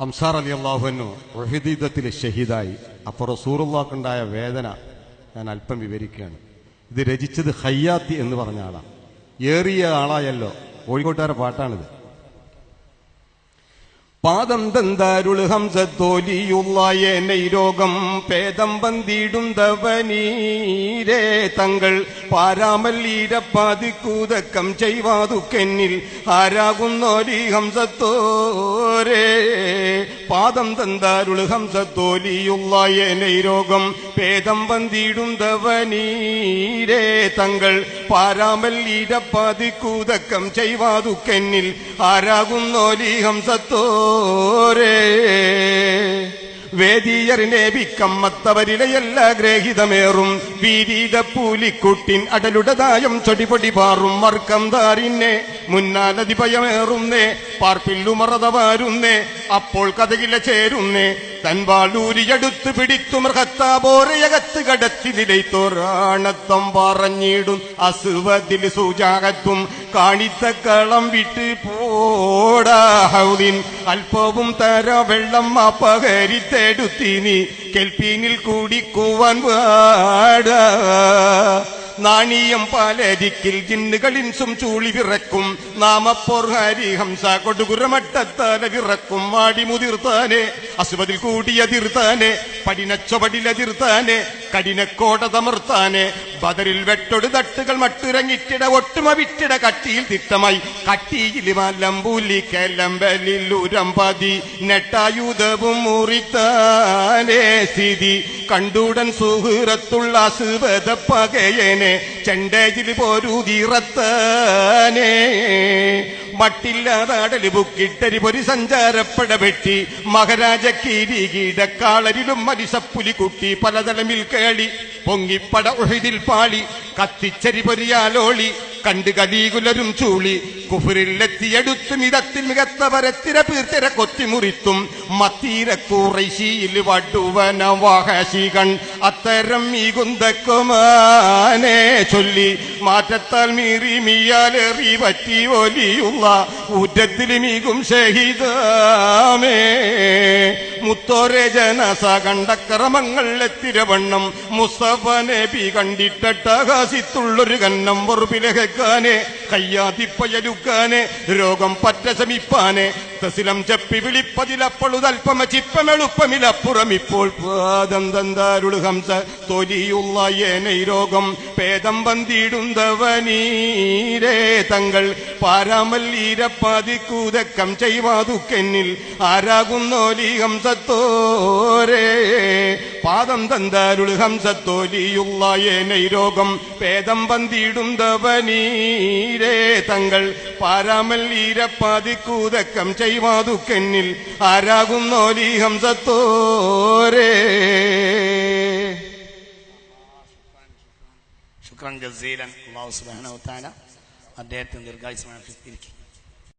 ഹംസാർ അലി അള്ളാഹുനു റഹിദീദത്തിൽ ഷഹീദായി. അപ്പോൾ റസൂറുള്ളാക്കുണ്ടായ വേദന ഞാൻ അല്പം വിവരിക്കുകയാണ്. ഇത് രചിച്ചത് ഹയ്യാത്തി എന്ന് പറഞ്ഞ ആളാണ് ഏറിയ ആളായല്ലോ. കോഴിക്കോട്ടുകാരുടെ പാട്ടാണിത്. പാദം തന്താരുൾ ഹംസത്തോലിയുള്ള എന്നെ രോഗം പേദം പന്തിടുന്തവനീരേ തങ്ങൾ പാരാമല്ലീരപ്പാതിക്കൂതക്കം ചെയ്വാതുക്കെന്നിൽ ആരാകുന്നോലി ഹംസത്തോരേ. പാദം തന്താരുൾ ഹംസത്തോലിയുള്ള എന്നെ രോഗം പേദം പന്തിടുന്തവനീരേ തങ്ങൾ പാരാമല്ലീരപ്പാതിക്കൂതക്കം ചെയ്വാതുക്കെന്നിൽ ആരാകുന്നോലീഹം സത്തോരേ. വേദിയറിനെ വിക്കമ്മത്തവരിലെയല്ല ഗ്രഹിതമേറും. വീരീത പൂലിക്കുട്ടിൻ അടലുടതായം ചൊടിപൊടി പാറും. മർക്കം താരിന്നെ മുന്നാലതി ഭയമേറുന്നേ പാർപ്പില്ലുമറത അപ്പോൾ കഥകില ചേരുന്നേ. തൻവാളൂരിയടുത്ത് പിടിത്തു മൃഗത്താബോറയകത്ത് കടത്തി നിലയ്ത്തോറാണത്തം പറഞ്ഞിടും. അസുവതിൽ സൂചാകത്തും കാണിത്തക്കളം വിട്ട് പോടാ ഹൗദിൻ അല്പവും തര വെള്ളം അപഹരിത്തെടുത്തി നീ കെൽപ്പീനിൽ കൂടിക്കുവാൻ പാടാ നാണീയം പാലരിക്കിൽ ജിന്നുകളിൻസും ചൂളി വിറക്കും. നാമപ്പോർ ഹരി ഹംസ കൊടുകുരമട്ടത്താല വിറക്കും വാടിമുതിർത്താനെ അസുപതിൽ കൂടിയതിർത്താനെ പടിനച്ചൊപടിലതിർത്താനെ കഠിനക്കോട തമർത്താനെ ബദറിൽ വെട്ടൊടു തട്ടുകൾ മട്ടുരങ്ങിട്ടിട ഒട്ടുമ വിട്ടിട കട്ടിയിൽ തിട്ടമായി. കട്ടിയിൽ മലമ്പൂലി കലമ്പലിൽ ഉരമ്പതി നെട്ടായുധവും മുറിത്താനേ സ്ഥിതി. കണ്ടുടൻ സുഹൃത്തുള്ള അസുവത പകയനെ ചെണ്ടേജിൽ പോരൂതിറത്താനേ മട്ടില്ലാതാടൽ ബുക്കിട്ടരി പൊരി സഞ്ചാരപ്പട വെട്ടി. മഹാരാജ കിരീകിടക്കാളരിലും മരിസപ്പുലി കുട്ടി പലതലമിൽ കേളി. പൊങ്ങിപ്പട ഉഹിതിൽ പാളി കത്തിച്ചരി പൊരിയാലോളി. കണ്ട് കലീകുലരും ചൂളി. കുഫുരിലെത്തിയെടുത്ത് മിതത്തിൽ മികത്ത പരത്തിര പീർത്തിര കൊത്തിമുറിത്തും മത്തീര കുറൈശിയിൽ വടുവന വാഹശികൺ. അത്തരം ഈ കുന്തക്കുമാനെ ചൊല്ലി. മാറ്റത്താൽ മീറി മിയാലെറി പറ്റി ഒലിയുള്ള ഊറ്റത്തിൽ മീകും ഷഹീദാമേ മുത്തോരെ ജനസ കണ്ടക്രമങ്ങൾ എത്തിരവണ്ണം മുസ്തഫ നബി കണ്ടിട്ടട്ടകാശിത്തുള്ളൊരു കന്നം വെറുപ്പിലഹക്കാനെ കയ്യാതിപ്പയലുക്കാനെ രോഗം പറ്റ ശമിപ്പാനെ. തസിലം ചപ്പി വിളിപ്പതിലപ്പളുതൽപ്പമ ചിപ്പമെളുപ്പമിലപ്പുറം ഇപ്പോൾ തന്താരുൾ ഹംസ തൊലിയുള്ള ഏനൈ രോഗം പേദം പന്തിടുന്നവനീരേ തങ്ങൾ പാരാമല്ലീരപ്പാതിക്കൂതക്കം ചെയ്വാതുക്കെന്നിൽ ആരാകുന്നോലി ഹംസത്തോരേ പാദം തന്താരുൾ ഹംസത്തോലിയുള്ള ഏനൈ രോഗം പേദം വന്തിടുന്തവനീരേ തങ്ങൾ പാരാമല്ലീരപ്പാതിക്കൂതക്കം ചെയ്വാതുക്കെന്നിൽ ആരാകുന്നോലി ഹംസത്തോരേ ശുക്രൻ ജസീലൻ അള്ളാഹു സുബാന അദ്ദേഹത്തിന് ദീർഘായുസ്മാൻ ഇരിക്കും